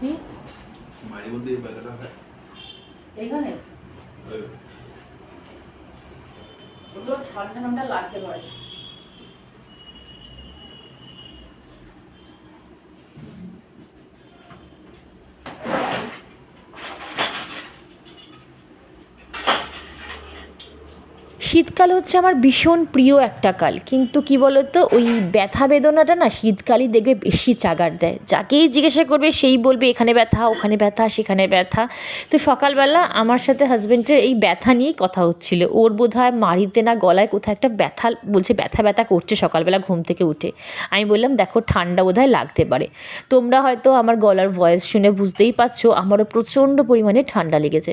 কি? মাঝে মধ্যে এই হয়। এখানে? ওগুলো ঠান্ডা ঠান্ডা লাগতে পারে। শীতকাল হচ্ছে আমার ভীষণ প্রিয় একটা কাল। কিন্তু কি বলতো, ওই ব্যথা বেদনাটা না শীতকালই দেখবে বেশি চাগার দেয়। যাকেই জিজ্ঞাসা করবে সেই বলবে এখানে ব্যথা, ওখানে ব্যথা, সেখানে ব্যথা। তো সকালবেলা আমার সাথে হাজব্যান্ডের এই ব্যথা নিয়েই কথা হচ্ছিল। ওর বোধ হয় মাড়িতে না গলায় কোথাও একটা ব্যথা বলছে, ব্যথা ব্যথা করছে সকালবেলা ঘুম থেকে উঠে। আমি বললাম, দেখো, ঠান্ডা বোধ হয় লাগতে পারে। তোমরা হয়তো আমার গলার ভয়েস শুনে বুঝতেই পারছ, আমারও প্রচণ্ড পরিমাণে ঠান্ডা লেগেছে।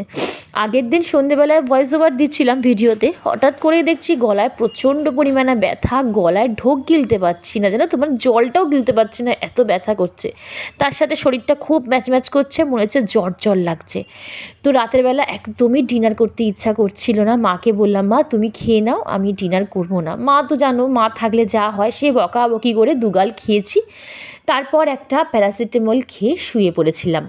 আগের দিন সন্ধেবেলায় ভয়েস ওভার দিচ্ছিলাম ভিডিওতে হঠাৎ করেই দেখছি গলায় প্রচণ্ড পরিমাণে ব্যথা, গলায় ঢোক গিলতে পারছি না, জানো তোমার জলটাও গিলতে পারছি না, এত ব্যথা করছে। তার সাথে শরীরটা খুব ম্যাচ ম্যাচ করছে, মনে হচ্ছে জ্বর জ্বর লাগছে। তো রাতের বেলা একদমই ডিনার করতে ইচ্ছা করছিল না, মাকে বললাম, মা, তুমি খেয়ে নাও, আমি ডিনার করব না। মা তো জানো, মা থাকলে যা হয়, সে বকাবকি করে দুগাল খেয়েছি। তারপর একটা প্যারাসিটামল খেয়ে শুয়ে পড়েছিলাম।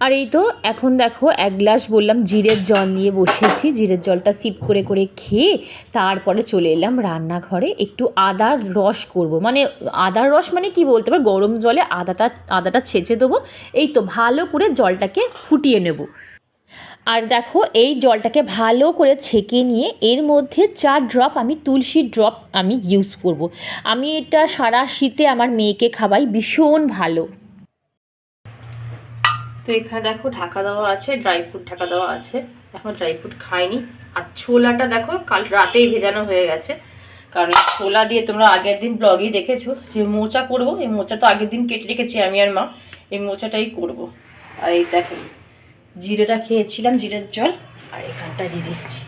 আর এই তো এখন দেখো এক গ্লাস বললাম জিরের জল নিয়ে বসেছি। জিরের জলটা সিপ করে করে খেয়ে তারপরে চলে এলাম রান্নাঘরে। একটু আদার রস করব। মানে আদার রস মানে কি বলতে পার? গরম জলে আদাটা আদাটা ছেঁচে দেবো। এই তো ভালো করে জলটাকে ফুটিয়ে নেব। আর দেখো এই জলটাকে ভালো করে ছেঁকে নিয়ে এর মধ্যে চার ড্রপ আমি তুলসী ড্রপ আমি ইউজ করব। আমি এটা সারা শীতে আমার মেয়েকে খাওয়াই ভীষণ ভালো। তো এখানে দেখো ঢাকা দেওয়া আছে ড্রাই ফ্রুট ঢাকা দেওয়া আছে। এখন ড্রাই ফ্রুট খাইনি। আর ছোলাটা দেখো কাল রাতেই ভেজানো হয়ে গেছে। কারণ ছোলা দিয়ে তোমরা আগের দিন ব্লগেই দেখেছ যে মোচা করব। এই মোচা তো আগের দিন কেটে রেখেছি আমি আর মা। এই মোচাটাই করব। আর এই দেখো, জিরেটা খেয়েছিলাম, জিরের জল। আর এখানটা দিয়ে দিচ্ছি।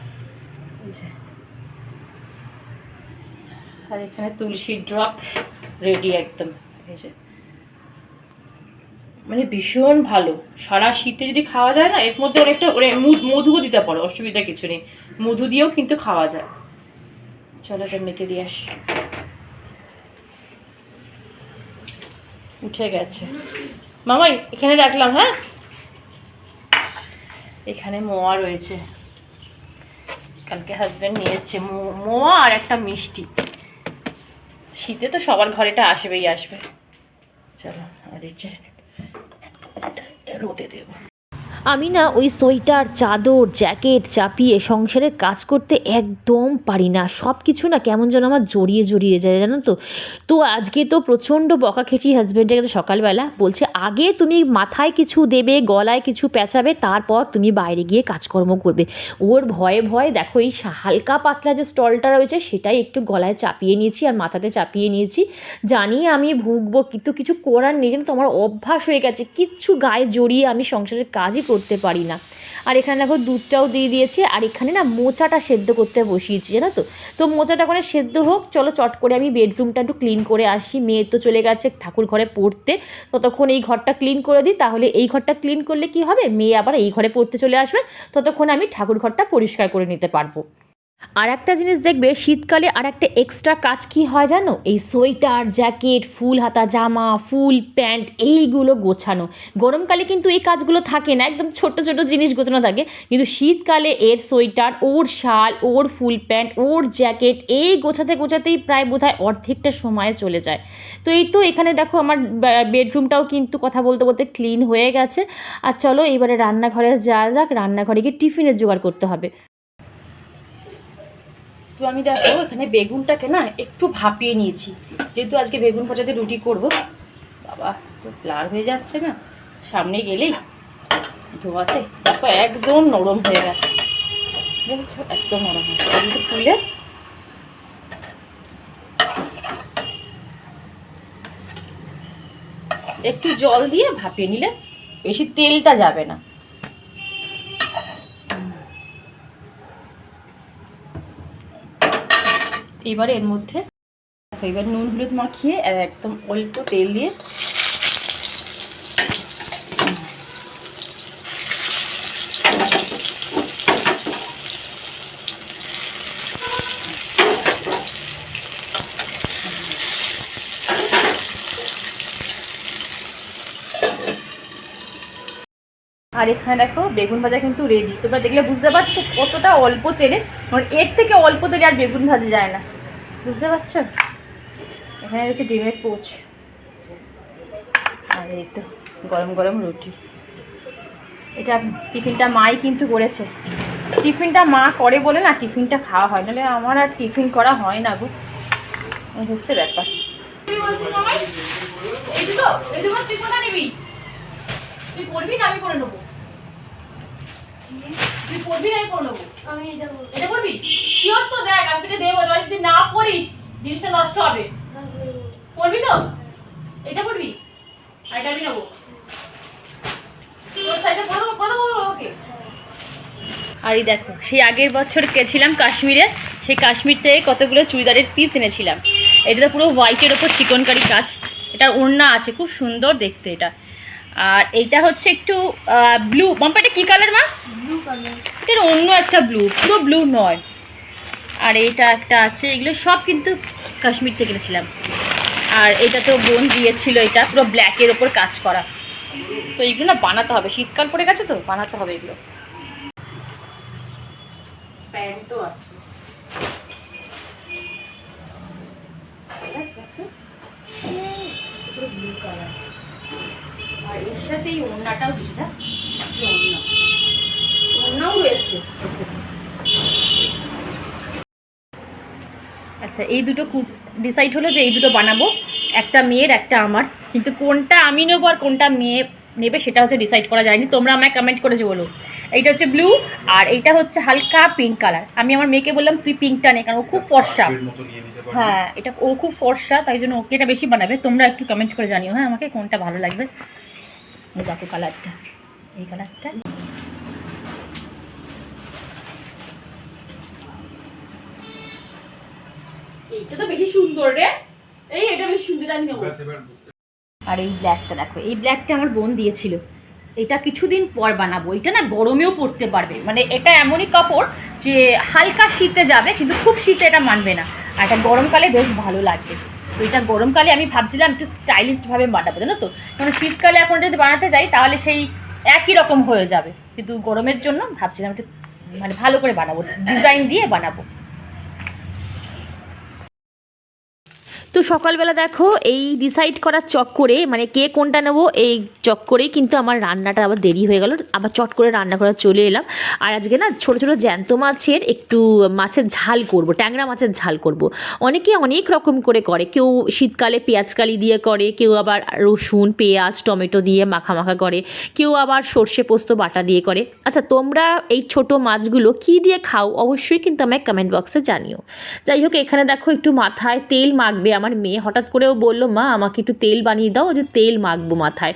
আর এখানে তুলসীর ড্রপ রেডি একদম। এই যে। মানে ভীষণ ভালো। সারা শীতে যদি খাওয়া যায় না, এর মধ্যে অনেকটা মানে মধু- মধুও দিতে পারো, অসুবিধা কিছু নেই। মধু দিয়েও কিন্তু খাওয়া যায়। চলো এটা মেখে দিয়ে আসি। উঠে গেছে। মামাই, এখানে রাখলাম হ্যাঁ? এখানে মোয়া রয়েছে। কালকে হাজব্যান্ড নিয়ে এসছে। মোয়া আর একটা মিষ্টি। শীতে তো সবার ঘরে এটা আসবেই, আসবে। চলো আর রোদে দেবো। আমি না ওই সোয়েটার, চাদর, জ্যাকেট চাপিয়ে সংসারের কাজ করতে একদম পারি না। সব কিছু না কেমন যেন আমার জড়িয়ে জড়িয়ে যায়, জানো তো? তো আজকে তো প্রচণ্ড বকা খেয়েছি হাজব্যান্ডের কাছে সকালবেলা। বলছে, আগে তুমি মাথায় কিছু দেবে, গলায় কিছু পেঁচাবে, তারপর তুমি বাইরে গিয়ে কাজকর্ম করবে। ওর ভয়ে ভয়ে দেখো এই হালকা পাতলা যে স্টলটা রয়েছে, সেটাই একটু গলায় চাপিয়ে নিয়েছি আর মাথাতে চাপিয়ে নিয়েছি। জানি আমি ভুগবো, কিন্তু কিছু করার নেই, জানো তো? আমার অভ্যাস হয়ে গেছে। কিচ্ছু গায়ে জড়িয়ে আমি সংসারের কাজই করতে পারি না। আর এখানে দেখো দুধটাও দিয়ে দিয়েছি, আর এখানে না মোচাটা সেদ্ধ করতে বসিয়েছি, জানো তো? তো মোচাটা করে সেদ্ধ হোক, চলো চট করে আমি বেডরুমটা একটু ক্লিন করে আসি। মেয়ে তো চলে গেছে ঠাকুর ঘরে পড়তে, ততক্ষণ এই ঘরটা ক্লিন করে দিই। তাহলে এই ঘরটা ক্লিন করলে কি হবে? মেয়ে আবার এই ঘরে পড়তে চলে আসবে, ততক্ষণ আমি ঠাকুর ঘরটা পরিষ্কার করে নিতে পারব। আর একটা জিনিস দেখবে, শীতকালে আর একটা এক্সট্রা কাজ কি হয় জানো? এই সোয়েটার, জ্যাকেট, ফুল হাতা জামা, ফুল প্যান্ট, এইগুলো গোছানো। গরমকালে কিন্তু এই কাজগুলো থাকে না, একদম ছোট ছোট জিনিস গোছানো থাকে। কিন্তু শীতকালে এর সোয়েটার, ওর শাল, ওর ফুল প্যান্ট, ওর জ্যাকেট, এই গোছাতে গোছাতেই প্রায় বোধহয় অর্ধেকটা সময় চলে যায়। তো এই তো এখানে দেখো আমার বেডরুমটাও কিন্তু কথা বলতে বলতে ক্লিন হয়ে গেছে। আর চলো এবারে রান্নাঘরে যাওয়া যাক, রান্নাঘরে গিয়ে টিফিনের জোগাড় করতে হবে। তো আমি দেখো, এখানে বেগুনটাকে না একটু ভাপিয়ে নিয়েছি। যেহেতু আজকে বেগুন ভাজাতে রুটি করব, বাবা, তো ব্লার হয়ে যাচ্ছে না। সামনে গেলেই ধোয়াতে, দেখো একদম নরম হয়ে গেছে। দেখেছ? একদম নরম হয়ে গেছে। তুলে একটু জল দিয়ে ভাপিয়ে নিলে বেশি তেলটা যাবে না। এবার এর মধ্যে এবার নুন হলুদ মাখিয়ে একদম অল্প তেল দিয়ে এখানে দেখো, বেগুন ভাজা কিন্তু রেডি তোমরা দেখলে বুঝতে পারছ কতটা অল্প তেলে মানে এর থেকে অল্প তেলে আর বেগুন ভাজা যায় না। বুঝতে পারছ? এখানে রয়েছে ডিমের পোচ। আর এই তো গরম গরম রুটি। এটা টিফিনটা মাই কিন্তু করেছে। টিফিনটা মা করে বলে না, টিফিনটা খাওয়া হয়। নাহলে আমার আর টিফিন করা হয় না গো। এই হচ্ছে ব্যাপার। তুই পড়বি না আমি পড়ে নেব? আর দেখো, সেই আগের বছর গেছিলাম কাশ্মীরে, সেই কাশ্মীর থেকে কতগুলো চুড়িদারের পিস এনেছিলাম। এটা তো পুরো হোয়াইটের ওপর চিকনকারি কাজ। এটা ওড়না আছে, খুব সুন্দর দেখতে এটা। আর এইটা হচ্ছে একটু ব্লু মাম্পা এটা কী কালার মা? ব্লু কালার এটা অন্য একটা ব্লু পুরো ব্লু নয়। আর এইটা একটা আছে এগুলো সব কিন্তু কাশ্মীর থেকে এনেছিলাম। আর এটা তো বোন দিয়েছিল এটা পুরো ব্ল্যাকের ওপর কাজ করা। তো এইগুলো না বানাতে হবে শীতকাল পড়ে গেছে তো বানাতে হবে এগুলো। প্যান্টও আছে। ঠিক আছে, আর এর সাথে এই ওড়নাটাও ওড়না ওড়নাও রয়েছে। আচ্ছা এই দুটো ডিসাইড হলো যে এই দুটো বানাবো একটা মেয়ের একটা আমার। কিন্তু কোনটা আমি নেব আর কোনটা মেয়ে নেবে সেটা হচ্ছে ডিসাইড করা যায়নি। তোমরা আমায় কমেন্ট করেছ বলো। এইটা হচ্ছে ব্লু আর এইটা হচ্ছে হালকা পিঙ্ক কালার আমি আমার মেয়েকে বললাম তুই পিঙ্কটা নে কারণ ও খুব ফর্সা। নিতে পারবে। হ্যাঁ এটা ও খুব ফর্সা তাই জন্য ওকে এটা বেশি বানাবে। তোমরা একটু কমেন্ট করে জানিও হ্যাঁ আমাকে কোনটা ভালো লাগবে। এই দেখো কালারটা। এই কালারটা। এইটা তো বেশি সুন্দর রে। এই এটা বেশি সুন্দর আমি নেব। আর এই ব্ল্যাকটা দেখো এই ব্ল্যাকটা আমার বোন দিয়েছিল। এটা কিছুদিন পর বানাবো। এটা না গরমেও পরতে পারবে। মানে এটা এমনই কাপড় যে হালকা শীতে যাবে কিন্তু খুব শীতে এটা মানবে না। আর এটা গরমকালে বেশ ভালো লাগবে এটা গরমকালে আমি ভাবছিলাম একটু স্টাইলিশভাবে বানাবো, জানো তো? কারণ শীতকালে এখন যদি বানাতে যাই, তাহলে সেই একই রকম হয়ে যাবে। কিন্তু গরমের জন্য ভাবছিলাম একটু মানে ভালো করে বানাবো ডিজাইন দিয়ে বানাবো। তো সকালবেলা দেখো, এই ডিসাইড করার চক্করে মানে কে কোনটা নেব, এই চক্করেই কিন্তু আমার রান্নাটা আবার দেরি হয়ে গেল। আবার চট করে রান্না করা চলে এলাম। আর আজকে না ছোট ছোট জ্যান্ত মাছের একটু মাছের ঝাল করব, ট্যাংরা মাছের ঝাল করব। অনেকে অনেক রকম করে করে, কেউ শীতকালে পেঁয়াজকালি দিয়ে করে, কেউ আবার রসুন, পেঁয়াজ, টমেটো দিয়ে মাখা মাখা করে, কেউ আবার সর্ষে পোস্ত, বাটা দিয়ে করে। আচ্ছা তোমরা এই ছোট মাছগুলো কি দিয়ে খাও, অবশ্যই কিন্তু আমায় কমেন্ট বক্সে জানিও। যাই হোক, এখানে দেখো একটু মাথায় তেল মাখবে আমার মেয়ে হঠাৎ করেও বলল, মা, আমাকে একটু তেল বানিয়ে দাও যে তেল মাখবো মাথায়।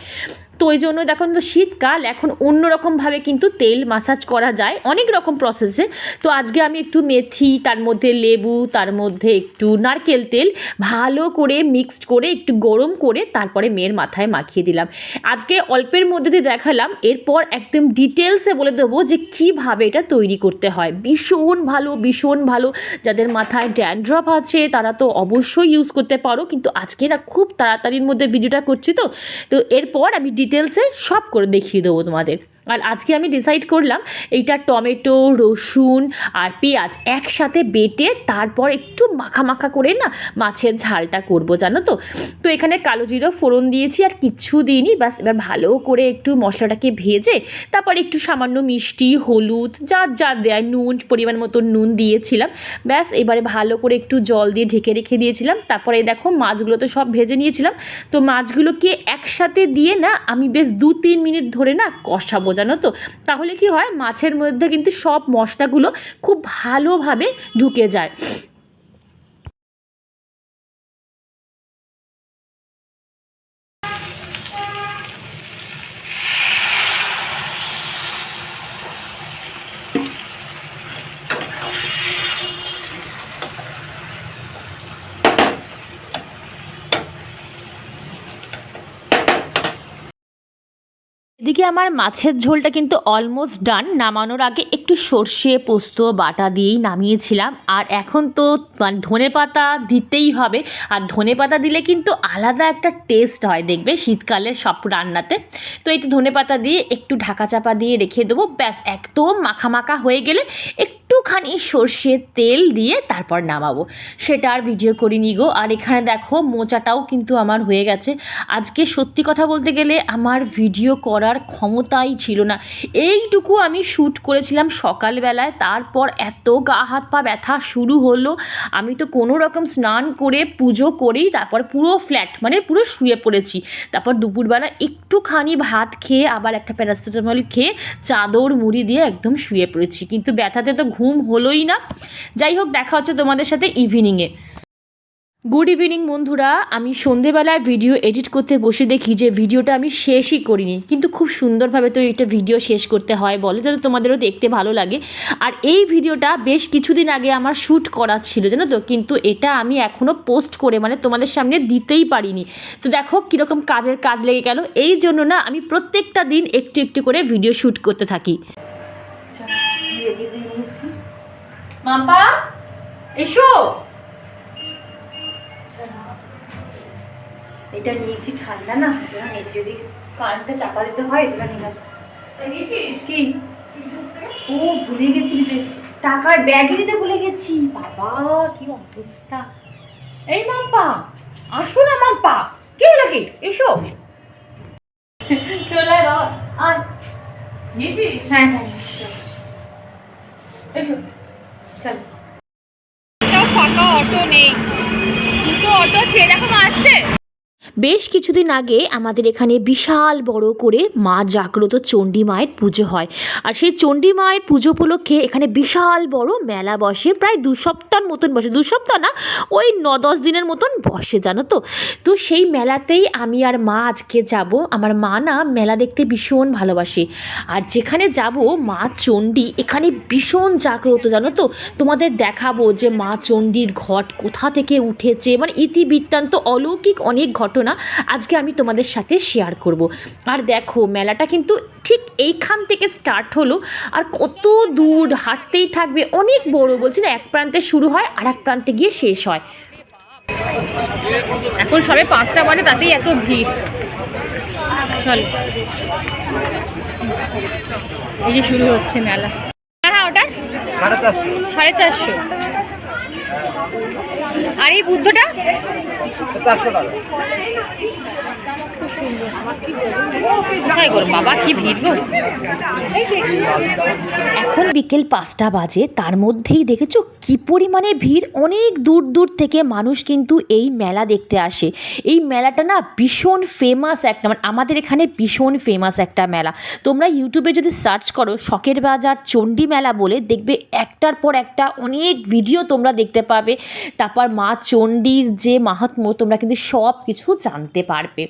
তো ওই জন্য দেখুন তো শীতকাল, এখন অন্য রকমভাবে কিন্তু তেল মাসাজ করা যায়, অনেক রকম প্রসেসে তো আজকে আমি একটু মেথি, তার মধ্যে লেবু, তার মধ্যে একটু নারকেল তেল ভালো করে মিক্সড করে, একটু গরম করে তারপরে মেয়ের মাথায় মাখিয়ে দিলাম। আজকে অল্পের মধ্যে দিয়ে দেখালাম, এরপর একদম ডিটেলসে বলে দেবো যে কীভাবে এটা তৈরি করতে হয়। ভীষণ ভালো ভীষণ ভালো। যাদের মাথায় ড্যান্ড্রফ আছে, তারা তো অবশ্যই ইউজ করতে পারো, কিন্তু আজকে না খুব তাড়াতাড়ির মধ্যে ভিডিওটা করছি তো। তো এরপর আমি ডিটেলসে সব করে দেখিয়ে দেবো তোমাদের। আর আজকে আমি ডিসাইড করলাম এইটা টমেটো, রসুন আর পেঁয়াজ একসাথে বেটে তারপর একটু মাখা মাখা করে না মাছের ঝালটা করব, জানো তো? তো এখানে কালো জিরো ফোড়ন দিয়েছি আর কিচ্ছু দিইনি, ব্যাস এবার ভালো করে একটু মশলাটাকে ভেজে তারপর একটু সামান্য মিষ্টি, হলুদ, যা যা দেয়, নুন, পরিমাণ মতো নুন দিয়েছিলাম, ব্যাস এবারে ভালো করে একটু জল দিয়ে ঢেকে রেখে দিয়েছিলাম, তারপরে দেখো মাছগুলো তো সব ভেজে নিয়েছিলাম, তো মাছগুলোকে একসাথে দিয়ে না আমি বেশ দু তিন মিনিট ধরে না কষাবো জানো তো? তাহলে কি হয়? মাছের মধ্যে কিন্তু সব মশলাগুলো খুব ভালোভাবে ঢুকে যায়। আমার মাছের ঝোলটা কিন্তু অলমোস্ট ডান নামানোর আগে একটু সর্ষে, পোস্ত, বাটা দিয়েই নামিয়েছিলাম। আর এখন তো মানে ধনে পাতা দিতেই হবে। আর ধনে পাতা দিলে কিন্তু আলাদা একটা টেস্ট হয় দেখবে শীতকালে সব রান্নাতে। তো এই তো ধনে পাতা দিয়ে একটু ঢাকা চাপা দিয়ে রেখে দেবো। ব্যাস, একদম মাখা মাখা হয়ে গেলে একটুখানি সর্ষের তেল দিয়ে তারপর নামাবো। সেটা আর ভিডিও করিনি গো। আর এখানে দেখো, মোচাটাও কিন্তু আমার হয়ে গেছে। আজকে সত্যি কথা বলতে গেলে আমার ভিডিও করার ক্ষমতাই ছিল না। এইটুকু আমি শ্যুট করেছিলাম সকালবেলায়, তারপর এত গা হাত পা ব্যথা শুরু হলো। আমি তো কোনো রকম স্নান করে পুজো করেই তারপর পুরো ফ্ল্যাট মানে পুরো শুয়ে পড়েছি। তারপর দুপুরবেলা একটুখানি ভাত খেয়ে আবার একটা প্যারাসিটামল খেয়ে চাদর মুড়ি দিয়ে একদম শুয়ে পড়েছি। কিন্তু ব্যথাতে তো ঘুম হলোই না। যাই হোক দেখা হচ্ছে তোমাদের সাথে ইভিনিংয়ে গুড ইভিনিং বন্ধুরা। আমি সন্ধেবেলায় ভিডিও এডিট করতে বসে দেখি যে ভিডিওটা আমি শেষই করিনি। কিন্তু খুব সুন্দরভাবে তো এটা ভিডিও শেষ করতে হয় বলে, যাতে তোমাদেরও দেখতে ভালো লাগে। আর এই ভিডিওটা বেশ কিছুদিন আগে আমার শ্যুট করা ছিল, জানো তো? কিন্তু এটা আমি এখনও পোস্ট করে মানে তোমাদের সামনে দিতেই পারিনি। তো দেখো, কীরকম কাজের কাজ লেগে গেল। এই জন্য না, আমি প্রত্যেকটা দিন একটু একটু করে ভিডিও শ্যুট করতে থাকি। মাম্পা এসো। আচ্ছা, এটা নিয়েছি ঠান্ডা না সেটা নিয়েছি। যদি কানটা চাপা দিতে হয় সেটা নিলাম নিয়েছিস? কি? ও ভুলে গেছি দিতে। টাকার ব্যাগে দিতে ভুলে গেছি। বাবা কি অবস্থা। এই মাম্পা আসো না মাম্পা। কে হলো কি? এসো। চলে বাবা আয়। নিয়েছিস? হ্যাঁ হ্যাঁ এসো। চল। ফাঁকা অটো নেই। দুটো অটো আছে এরকম আছে বেশ কিছুদিন আগে আমাদের এখানে বিশাল বড় করে মা জাগ্রত চণ্ডী মায়ের পুজো হয়। আর সেই চণ্ডী মায়ের পুজো উপলক্ষে এখানে বিশাল বড় মেলা বসে, প্রায় দু সপ্তাহের মতন বসে। দু সপ্তাহ না, ওই ন দশ দিনের মতন বসে, জানো তো? তো সেই মেলাতেই আমি আর মা আজকে যাব। আমার মা না মেলা দেখতে ভীষণ ভালোবাসে। আর যেখানে যাব মা চণ্ডী, এখানে ভীষণ জাগ্রত, জানো তো? তোমাদের দেখাবো যে মা চণ্ডীর ঘট কোথা থেকে উঠেছে। মানে ইতিবৃত্তান্ত অলৌকিক অনেক ঘটনা আজকে আমি তোমাদের সাথে শেয়ার করব। আর দেখো মেলাটা কিন্তু ঠিক এইখান থেকে স্টার্ট হলো আর কত দূর হাঁটতেই থাকবে অনেক বড় বলছি না এক প্রান্তে শুরু হয় আর এক প্রান্তে গিয়ে শেষ হয়। এখন সবে পাঁচটা বাজে তাতেই এত ভিড়। চল। এই যে শুরু হচ্ছে মেলা। হ্যাঁ ওটা? সাড়ে চারশো। সাড়ে চারশো। আর এই বুদ্ধটা? চারশো টাকা। গো এখন বিকেল পাঁচটা বাজে, তার মধ্যেই দেখেছ কি পরিমাণে ভিড়? অনেক দূর দূর থেকে মানুষ কিন্তু এই মেলা দেখতে আসে। এই মেলাটা না ভীষণ ফেমাস একটা মানে আমাদের এখানে ভীষণ ফেমাস একটা মেলা। তোমরা ইউটিউবে যদি সার্চ করো, শখের বাজার চণ্ডী মেলা বলে, দেখবে একটার পর একটা অনেক ভিডিও তোমরা দেখতে পাবে। তারপর মা চণ্ডীর যে মাহাত্ম্য, তোমরা কিন্তু সব কিছু জানতে পারবে।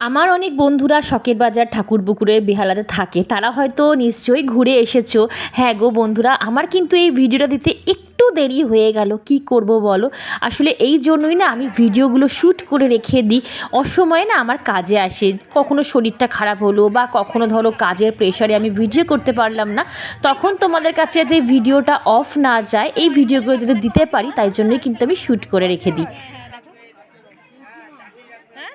আমার অনেক বন্ধুরা শখের বাজার ঠাকুরপুকুরের বেহালাতে থাকে। তারা হয়তো নিশ্চয়ই ঘুরে এসেছ। হ্যাঁ গো বন্ধুরা, আমার কিন্তু এই ভিডিওটা দিতে একটু দেরি হয়ে গেল। কি করব বলো? আসলে এই জন্যই না আমি ভিডিওগুলো শ্যুট করে রেখে দিই। অসময়ে না আমার কাজে আসে। কখনো শরীরটা খারাপ হলো বা কখনো ধরো কাজের প্রেশারে আমি ভিডিও করতে পারলাম না। তখন তোমাদের কাছে যাতে ভিডিওটা অফ না যায়, এই ভিডিওগুলো যাতে দিতে পারি, তাই জন্যই কিন্তু আমি শ্যুট করে রেখে দিই হ্যাঁ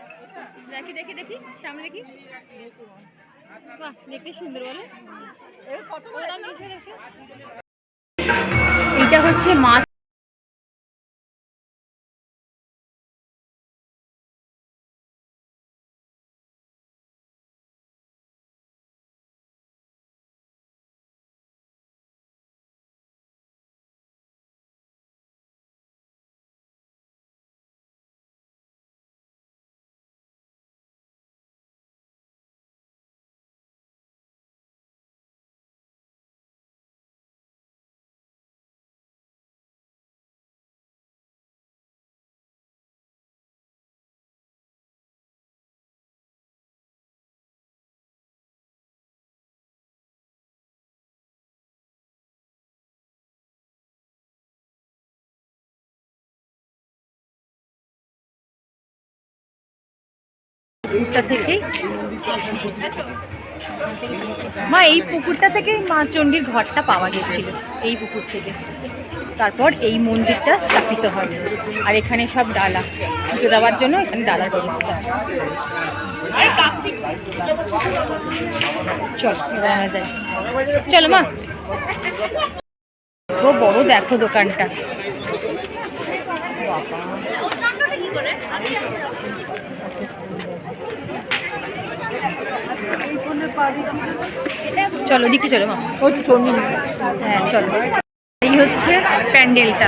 দেখি দেখি দেখি সামনে দেখি। বাহ দেখতে সুন্দর বলে। এটা হচ্ছে মাছ পুকুরটা থেকেই? মা, এই পুকুরটা থেকে মা চণ্ডীর ঘরটা পাওয়া গেছিল, এই পুকুর থেকে। তারপর এই মন্দিরটা স্থাপিত হয়, আর এখানে সব ডালা, পুজো দেওয়ার জন্য এখানে ডালার ব্যবস্থা। চল যাই। চলো মা। বড় দেখো দোকানটা। চলো দিকে চলো হ্যাঁ চলো। এই হচ্ছে প্যান্ডেলটা।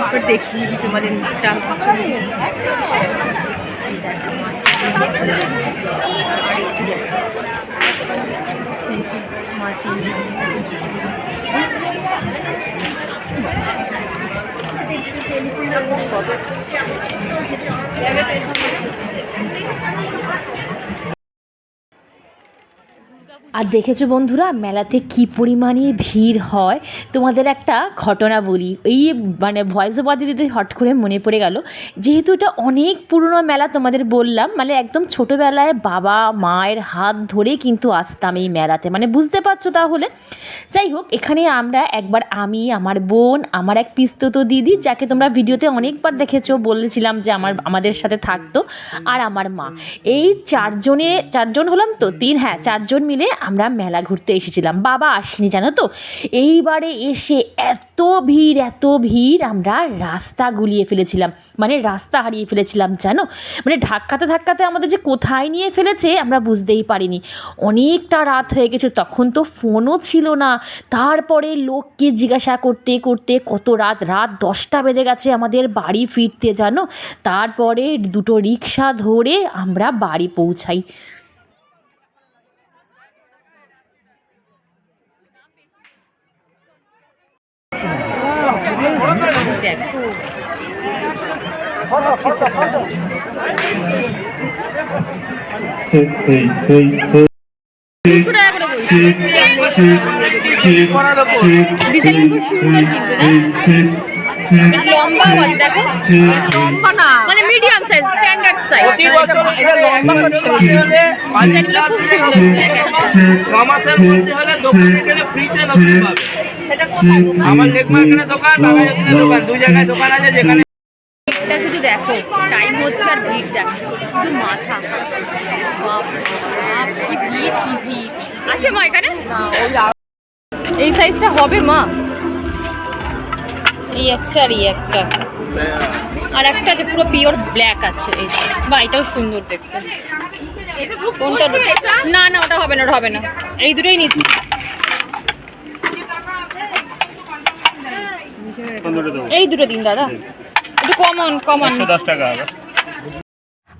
একবার দেখি তোমাদের মুখটা এই দেখো, মাছ আর দেখেছ বন্ধুরা, মেলাতে কি পরিমাণে ভিড় হয়? তোমাদের একটা ঘটনা বলি। এই মানে ভয়েস ওভার দিতে হট করে মনে পড়ে গেল। যেহেতু এটা অনেক পুরনো মেলা তোমাদের বললাম মানে একদম ছোটোবেলায় বাবা মায়ের হাত ধরে কিন্তু আসতাম এই মেলাতে। মানে বুঝতে পারছ তাহলে? যাই হোক, এখানে আমরা একবার আমি, আমার বোন, আমার এক পিস্তত দিদি, যাকে তোমরা ভিডিওতে অনেকবার দেখেছ, বলেছিলাম যে আমার, আমাদের সাথে থাকতো, আর আমার মা। এই চারজনে, চারজন হলাম তো, তিন হ্যাঁ চারজন মিলে আমরা মেলা ঘুরতে এসেছিলাম। বাবা আসেনি, জানো তো? এইবারে এসে এত ভিড় এত ভিড় আমরা রাস্তা গুলিয়ে ফেলেছিলাম। মানে রাস্তা হারিয়ে ফেলেছিলাম, জানো? মানে ধাক্কাতে ধাক্কাতে আমাদের যে কোথায় নিয়ে ফেলেছে আমরা বুঝতেই পারিনি। অনেকটা রাত হয়ে গেছে, তখন তো ফোনও ছিল না। তারপরে লোককে জিজ্ঞাসা করতে করতে কত রাত? রাত দশটা বেজে গেছে আমাদের বাড়ি ফিরতে, জানো? তারপরে দুটো রিক্সা ধরে আমরা বাড়ি পৌঁছাই দেখো Hey, hey, hey, hey. দুশো টাকা করে বলছি Check, check, check, check, design খুব সুন্দর কিন্তু না check, check, লম্বা আছে দেখো check, মানে মিডিয়াম সাইজ স্ট্যান্ডার্ড সাইজ এটা লম্বা করতে হলে ডিজাইনগুলো খুব সুন্দর check, মধ্যে হলে দোকানে গেলে ফ্রিতে পাবে। আমার লেকমা এখানে দোকান বাবা দোকান দুই জায়গায় দোকান আছে যেখানে ভিড়টা শুধু দেখো টাইম হচ্ছে আর ভিড় দেখো। শুধু মাথা। বাপ রে বাপ, কি ভিড় কি ভিড়। আছে মা এখানে? এই সাইজটা হবে মা। এই একটা আর এই একটা। আর একটা আছে পুরো পিওর ব্ল্যাক আছে। এই বা এটাও সুন্দর দেখতে। কোনটা না না ওটা হবে না ওটা হবে না। এই দুটোই নিচ্ছি। এই দুটো দিন দাদা? একটু কমন কমন দশ টাকা হবে।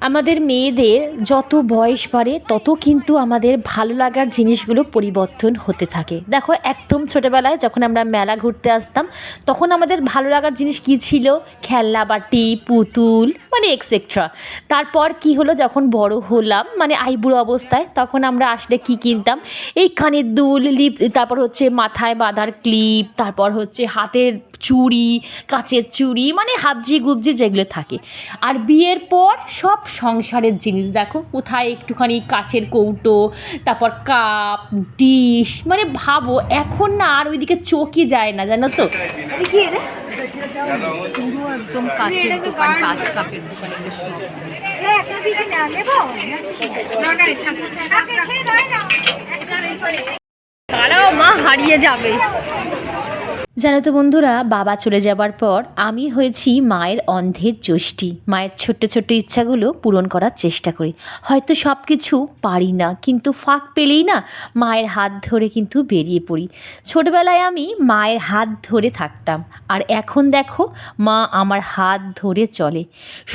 আমাদের মেয়েদের যত বয়স বাড়ে তত কিন্তু আমাদের ভালো লাগার জিনিসগুলো পরিবর্তন হতে থাকে। দেখো একদম ছোটোবেলায় যখন আমরা মেলা ঘুরতে আসতাম তখন আমাদের ভালো লাগার জিনিস কী ছিল? খেলনা বাটি পুতুল। মানে এক্সেট্রা তারপর কি হলো যখন বড় হলাম মানে আইবুড়ো অবস্থায় তখন আমরা আসলে কি কিনতাম? এই কানের দুল লিপ তারপর হচ্ছে মাথায় বাঁধার ক্লিপ তারপর হচ্ছে হাতের চুড়ি কাচের চুড়ি মানে হাবজি গুবজি যেগুলো থাকে। আর বিয়ের পর সব সংসারের জিনিস দেখো কোথায় একটুখানি কাচের কৌটো তারপর কাপ ডিশ মানে ভাবো এখন না আর ওইদিকে চোখই যায় না জানো তো? একদম কাচের দোকান কাচ কাপের এগুলো তারাও মা হারিয়ে যাবে। জানো তো বন্ধুরা, বাবা চলে যাবার পর আমি হয়েছি মায়ের অন্ধের যষ্টি। মায়ের ছোট্ট ছোট্ট ইচ্ছাগুলো পূরণ করার চেষ্টা করি। হয়তো সব কিছু পারি না, কিন্তু ফাঁক পেলেই না মায়ের হাত ধরে কিন্তু বেরিয়ে পড়ি। ছোটবেলায় আমি মায়ের হাত ধরে থাকতাম। আর এখন দেখো, মা আমার হাত ধরে চলে।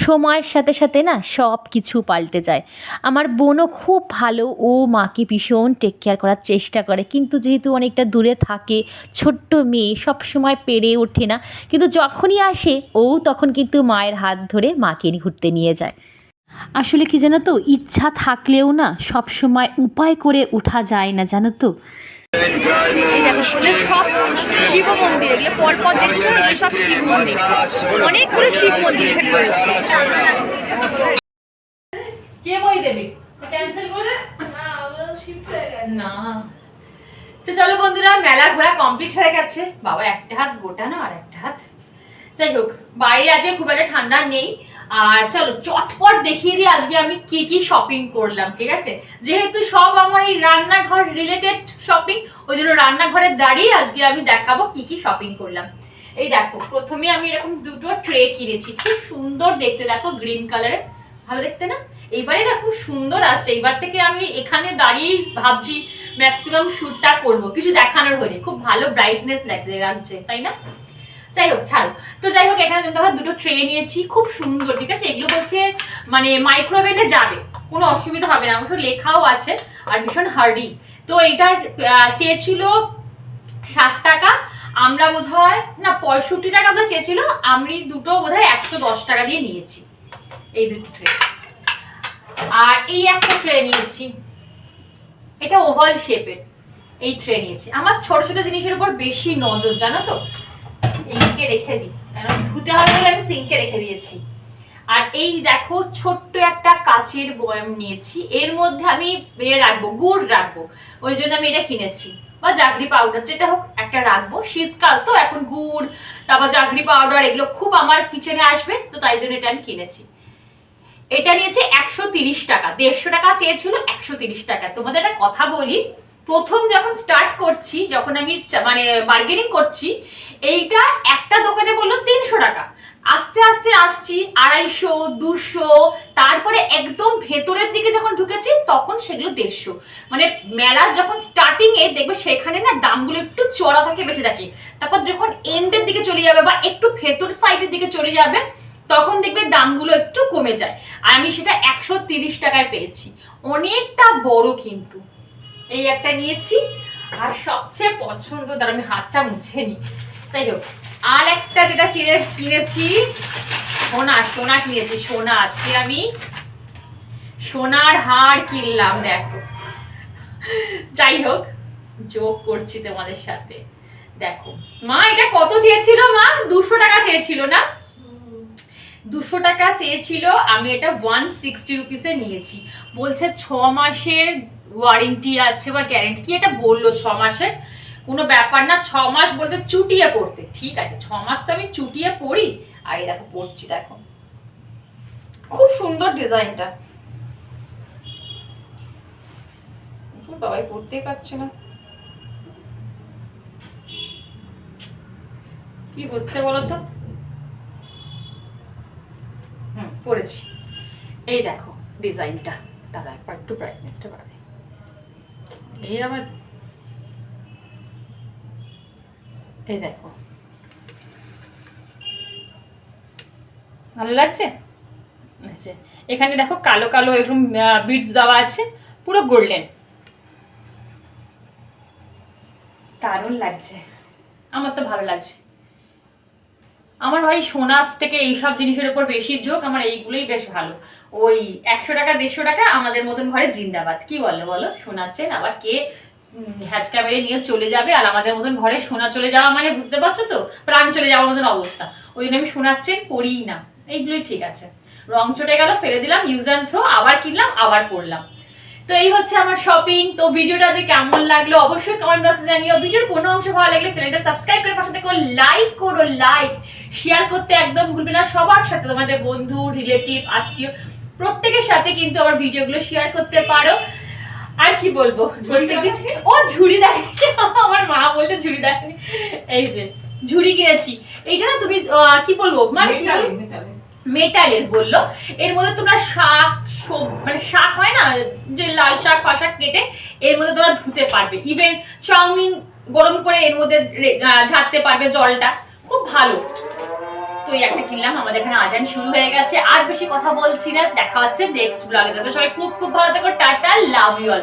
সময়ের সাথে সাথে না সব কিছু পাল্টে যায়। আমার বোনও খুব ভালো, ও মাকে ভীষণ টেক কেয়ার করার চেষ্টা করে। কিন্তু যেহেতু অনেকটা দূরে থাকে, ছোট্ট মেয়ে, সব সময় পেরে ওঠে না। কিন্তু যখনই আসে ও তখন কিন্তু মায়ের হাত ধরে মাকে ঘুরতে নিয়ে যায়। আসলে কি জানো তো ইচ্ছা থাকলেও না সব সময় উপায় করে ওঠা যায় না জানো তো সব শিব মন্দির এগুলো পর পর দেখছ এগুলো সব শিব মন্দির। অনেকগুলো শিব মন্দির এখানে রয়েছে। কে বই দেবে? ক্যান্সেল করে না শিফট হয়ে গেছে। না। তো চলো বন্ধুরা, মেলা ঘোরা কমপ্লিট হয়ে গেছে। বাবা, একটা হাত গোটা না আর একটা হাত। যাই হোক, বাইরে আজকে খুব একটা ঠান্ডা নেই। আর চলো, চটপট দেখিয়ে দিই আজকে আমি কি কি শপিং করলাম, ঠিক আছে? যেহেতু সব আমার এই রান্নাঘর রিলেটেড শপিং ওই জন্য রান্নাঘরে দাঁড়িয়ে আজকে আমি দেখাবো কি কি শপিং করলাম। এই দেখো, প্রথমে আমি এরকম দুটো ট্রে কিনেছি। খুব সুন্দর দেখতে, দেখো গ্রিন কালারের ভালো দেখতে না? এইবারে না খুব সুন্দর আছে এইবার থেকে আমি এখানে দাঁড়িয়ে ভাবছি ম্যাক্সিমাম শ্যুটটা করব। কিছু দেখানোর হলে খুব ভালো ব্রাইটনেস লাগছে লাগছে তাই না? যাই হোক, ছাড়ো। তো যাই হোক, এখানে দেখো, দুটো ট্রে নিয়েছি, খুব সুন্দর, ঠিক আছে? এগুলো বলছে মানে মাইক্রোওয়েভে যাবে। কোনো অসুবিধা হবে না। অবশ্য লেখাও আছে, আর ভীষণ হার্ডি তো এটা চেয়েছিল ষাট টাকা। আমরা বোধ না, পঁয়ষট্টি টাকা আমরা চেয়েছিল। আমি দুটো বোধ হয় একশো দশ টাকা দিয়ে নিয়েছি। এই দুটো ট্রে আর এই একটা ট্রে নিয়েছি। এটা ওভাল শেপের এই ট্রে নিয়েছি। আমার ছোট ছোট জিনিসের উপর বেশি নজর, জানো তো? এইদিকে রেখে দিই। কারণ ধুতে হবে বলে আমি সিঙ্কে রেখে দিয়েছি। আর এই দেখো, ছোট্ট একটা কাচের বয়াম নিয়েছি। এর মধ্যে আমি এ রাখব, গুড় রাখব। ওই জন্য আমি এটা কিনেছি। বা জাগরি পাউডার যেটা হোক একটা রাখব। শীতকাল তো এখন গুড়, তারপর জাগরি পাউডার এগুলো খুব আমার কিচেনে আসবে, তো তাই জন্য এটা আমি কিনেছি। এটা নিয়েছে একশো তিরিশ টাকা। দেড়শো টাকা চেয়েছিল, একশো তিরিশ টাকা। তোমাদের একটা কথা বলি, প্রথম যখন স্টার্ট করছি, যখন আমি মানে বার্গেনিং করছি, এইটা একটা দোকানে বলল তিনশো টাকা। আস্তে আস্তে আসছি, আড়াইশো, দুশো, তারপরে একদম ভেতরের দিকে যখন ঢুকেছি, তখন সেগুলো দেড়শো। মানে মেলার যখন স্টার্টিং এ, দেখবে সেখানে না দামগুলো একটু চড়া থাকে, বেশি থাকে। তারপর যখন এন্ডের দিকে চলে যাবে বা একটু ভেতর সাইডের দিকে চলে যাবে তখন দেখবে দামগুলো একটু কমে যায়। আর আমি সেটা একশো তিরিশ টাকায় পেয়েছি। অনেকটা বড় কিন্তু। এই একটা নিয়েছি। আর সবচেয়ে পছন্দ তার আমি হাতটা মুছে নি। যাই হোক, আর একটা যেটা চিনে কিনেছি, সোনা সোনা কিনেছি, সোনা। আজকে আমি সোনার হার কিনলাম, দেখো। যাই হোক, যোগ করছি তোমাদের সাথে। দেখো। মা, এটা কত চেয়েছিল মা? দুশো টাকা চেয়েছিল না? দুশো টাকা চেয়েছিল, আমি এটা ওয়ান সিক্সটি রুপিসে নিয়েছি। বলছে ছ মাসের ওয়ারেন্টি আছে বা গ্যারেন্টি কি এটা বলল ছ মাসের? কোনো ব্যাপার না, ছ মাস বলতে চুটিয়ে পড়তে। ঠিক আছে, ছ মাস তো আমি চুটিয়ে পড়ি। আর এই দেখো, পড়ছি দেখো। খুব সুন্দর ডিজাইনটা। বাবাই পড়তেই পারছে না। কি হচ্ছে বলো তো হুম পড়েছি এই দেখো ডিজাইনটা। তারা একবার একটু ব্রাইটনেসটা বাড়াবে। এই আবার এই দেখো। ভালো লাগছে? আচ্ছা এখানে দেখো কালো কালো এরকম বিটস দেওয়া আছে, পুরো গোল্ডেন দারুণ লাগছে। আমার তো ভালো লাগছে। আমার ভাই সোনার থেকে এইসব জিনিসের উপর বেশি ঝোঁক, আমার এইগুলোই বেশ ভালো। ওই একশো টাকা, দেড়শো টাকা আমাদের মতন ঘরে জিন্দাবাদ। কি বলো বলো? শোনাচ্ছেন আবার কে হ্যাচকা মেরে নিয়ে চলে যাবে? আর আমাদের মতন ঘরে সোনা চলে যাওয়া মানে বুঝতে পারছ তো? প্রাণ চলে যাওয়ার মতন অবস্থা। ওই জন্য আমি শোনাচ্ছেন করিই না। এইগুলোই ঠিক আছে। রং চটে গেল, ফেলে দিলাম ইউজ অ্যান্ড থ্রো আবার কিনলাম, আবার পরলাম। তো এই হচ্ছে আমার শপিং তো ভিডিওটা যে কেমন লাগল অবশ্যই কমেন্ট বক্সে জানিও। ভিডিওর কোনো অংশ ভালো লাগলে চ্যানেলটা সাবস্ক্রাইব করে পাশে থেকে লাইক করো লাইক শেয়ার করতে একদম ভুলবে না। সবার সাথে তোমাদের বন্ধু রিলেটিভ আত্মীয় প্রত্যেকের সাথে কিন্তু আমার ভিডিওগুলো শেয়ার করতে পারো। আর কি বলব? ও ঝুড়ি দেখে আমার মা বলছে ঝুড়ি দেখে এই যে ঝুড়ি কিনেছি। এইটা না তুমি কি বলব? মানে মেটালের বলল। এর মধ্যে তোমরা শাক, সব- মানে শাক হয় না, যে লাল শাক ফাশাক কেটে এর মধ্যে তোমরা ধুতে পারবে। ইভেন চাউমিন গরম করে এর মধ্যে ঝাড়তে পারবে জলটা। খুব ভালো। তো এই একটা কিনলাম, আমাদের এখানে আজান শুরু হয়ে গেছে। আর বেশি কথা বলছি না, দেখা হচ্ছে নেক্সট ব্লগে দেখো সবাই খুব খুব ভালো থেকো, টাটা লাভ ইউ অল